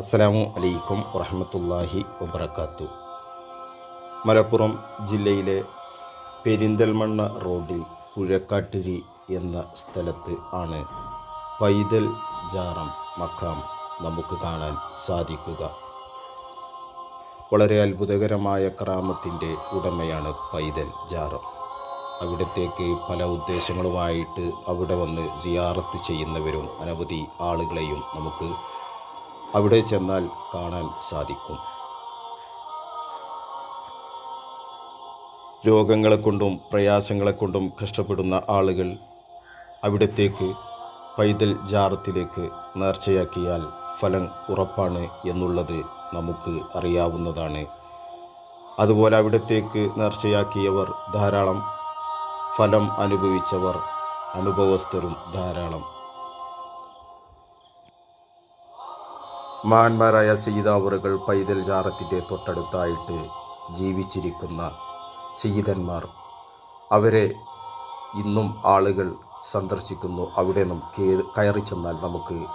അസ്സലാമു അലൈക്കും വറഹമത്തല്ലാഹി വബർക്കാത്തു മലപ്പുറം ജില്ലയിലെ പെരിന്തൽമണ്ണ റോഡിൽ പുഴക്കാട്ടിരി എന്ന സ്ഥലത്ത് ആണ് പൈതൽ ജാറം മക്കാം നമുക്ക് കാണാൻ സാധിക്കുക. വളരെ അത്ഭുതകരമായ ക്രാമത്തിന്റെ ഉടമയാണ് പൈതൽ ജാറം. അവിടത്തേക്ക് പല ഉദ്ദേശങ്ങളുമായിട്ട് അവിടെ വന്ന് സിയാറത്ത് ചെയ്യുന്നവരും അനവധി ആളുകളെയും നമുക്ക് അവിടെ ചെന്നാൽ കാണാൻ സാധിക്കും. രോഗങ്ങളെ കൊണ്ടും പ്രയാസങ്ങളെ കൊണ്ടും കഷ്ടപ്പെടുന്ന ആളുകൾ അവിടത്തേക്ക് പൈതൽ ജാറത്തിലേക്ക് നേർച്ചയാക്കിയാൽ ഫലം ഉറപ്പാണ് എന്നുള്ളത് നമുക്ക് അറിയാവുന്നതാണ്. അതുപോലെ അവിടത്തേക്ക് നേർച്ചയാക്കിയവർ ധാരാളം ഫലം അനുഭവിച്ചവർ അനുഭവസ്ഥരും ധാരാളം. മഹാന്മാരായ സീതാവറുകൾ പൈതൽ ജാറത്തിന്റെ തൊട്ടടുത്തായിട്ട് ജീവിച്ചിരിക്കുന്ന സീതന്മാർ. അവരെ ഇന്നും ആളുകൾ സന്ദർശിക്കുന്നു. അവിടെ നിന്നും കയറി ചെന്നാൽ നമുക്ക്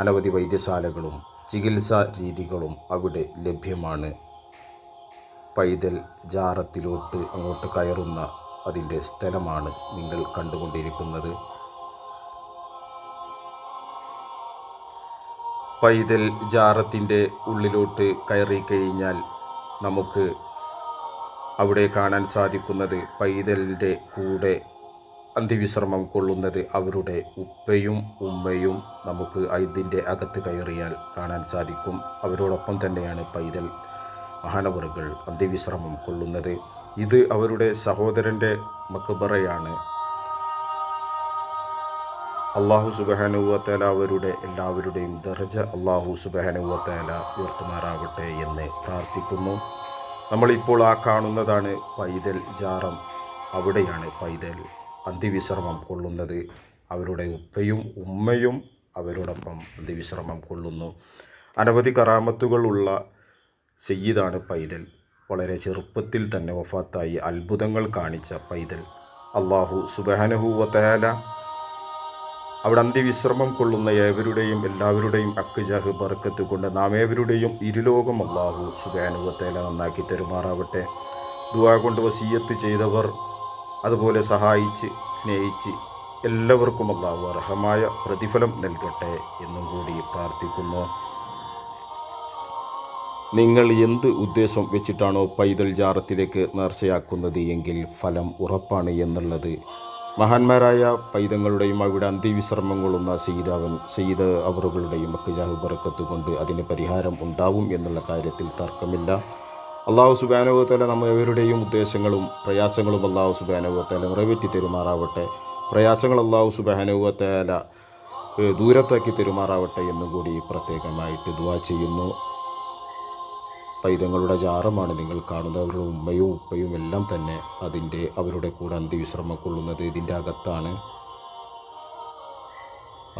അനവധി വൈദ്യശാലകളും ചികിത്സാ രീതികളും അവിടെ ലഭ്യമാണ്. പൈതൽ ജാറത്തിലോട്ട് അങ്ങോട്ട് കയറുന്ന അതിന്റെ സ്ഥലമാണ് നിങ്ങൾ കണ്ടുകൊണ്ടിരിക്കുന്നത്. പൈതൽ ജാറത്തിന്റെ ഉള്ളിലോട്ട് കയറി കഴിഞ്ഞാൽ നമുക്ക് അവിടെ കാണാൻ സാധിക്കുന്നത് പൈതലിന്റെ കൂടെ അന്തിവിശ്രമം കൊള്ളുന്നത് അവരുടെ ഉപ്പയും ഉമ്മയും നമുക്ക് ഇതിന്റെ അകത്ത് കയറിയാൽ കാണാൻ സാധിക്കും. അവരോടൊപ്പം തന്നെയാണ് പൈതൽ മഹാനവറുകൾ അന്തിവിശ്രമം കൊള്ളുന്നത്. ഇത് അവരുടെ സഹോദരന്റെ മക്ബറയാണ്. അള്ളാഹു സുബഹാനുവത്തേല അവരുടെ എല്ലാവരുടെയും ദർജ അള്ളാഹു സുബഹാനുവത്തേല ഉയർത്തുമാറാവട്ടെ എന്ന് പ്രാർത്ഥിക്കുന്നു. നമ്മളിപ്പോൾ ആ കാണുന്നതാണ് പൈതൽ ജാറം. അവിടെയാണ് പൈതൽ അന്തിവിശ്രമം കൊള്ളുന്നത്. അവരുടെ ഉപ്പയും ഉമ്മയും അവരോടൊപ്പം അന്തിവിശ്രമം കൊള്ളുന്നു. അനവധി കറാമത്തുകളുള്ള സയ്യിദാണ് പൈതൽ. വളരെ ചെറുപ്പത്തിൽ തന്നെ വഫാത്തായി അത്ഭുതങ്ങൾ കാണിച്ച പൈതൽ. അള്ളാഹു സുബാനഹുവത്തേല അവിടെ അന്ത്യവിശ്രമം കൊള്ളുന്ന ഏവരുടെയും എല്ലാവരുടെയും അക്കുജാഹ് ബർക്കത്ത് കൊണ്ട് നാം ഏവരുടെയും ഇരുലോകം അള്ളാഹു സുഖാനുഭവത്തേല നന്നാക്കി തെരുമാറാവട്ടെ. ദുവാ കൊണ്ട് വസീയത്ത് ചെയ്തവർ അതുപോലെ സഹായിച്ച് സ്നേഹിച്ച് എല്ലാവർക്കും അള്ളാഹു അർഹമായ പ്രതിഫലം നൽകട്ടെ എന്നും കൂടി പ്രാർത്ഥിക്കുന്നു. നിങ്ങൾ എന്ത് ഉദ്ദേശം വെച്ചിട്ടാണോ പൈതൽ ജാറത്തിലേക്ക് നേർച്ചയാക്കുന്നത് എങ്കിൽ ഫലം ഉറപ്പാണ് എന്നുള്ളത് മഹാന്മാരായ പൈതങ്ങളുടെയും അവിടെ അന്ത്യവിശ്രമം കൊള്ളുന്ന സീതാവൻ സീത അവറുകളുടെയും ഒക്കെ ജാഹു ബറക്കത്ത് കൊണ്ട് അതിന് പരിഹാരം ഉണ്ടാവും എന്നുള്ള കാര്യത്തിൽ തർക്കമില്ല. അള്ളാഹു സുബാനുഭവത്തല നമ്മവരുടെയും ഉദ്ദേശങ്ങളും പ്രയാസങ്ങളും അള്ളാഹു സുബാനുഭവത്തല നിറവേറ്റി തെരുമാറാവട്ടെ. പ്രയാസങ്ങൾ അള്ളാഹു സുബാനുഭവത്തല ദൂരത്താക്കി തെരുമാറാവട്ടെ എന്നും കൂടി പ്രത്യേകമായിട്ട് ദുവാ ചെയ്യുന്നു. പൈതങ്ങളുടെ ജാറമാണ് നിങ്ങൾ കാണുന്നത്. അവരുടെ ഉമ്മയും ഉപ്പയും എല്ലാം തന്നെ അതിന്റെ അവരുടെ കൂടെ അന്ത്യവിശ്രമം കൊള്ളുന്നത് ഇതിന്റെ അകത്താണ്.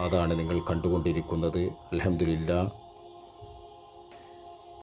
അതാണ് നിങ്ങൾ കണ്ടുകൊണ്ടിരിക്കുന്നത്. അലഹമില്ല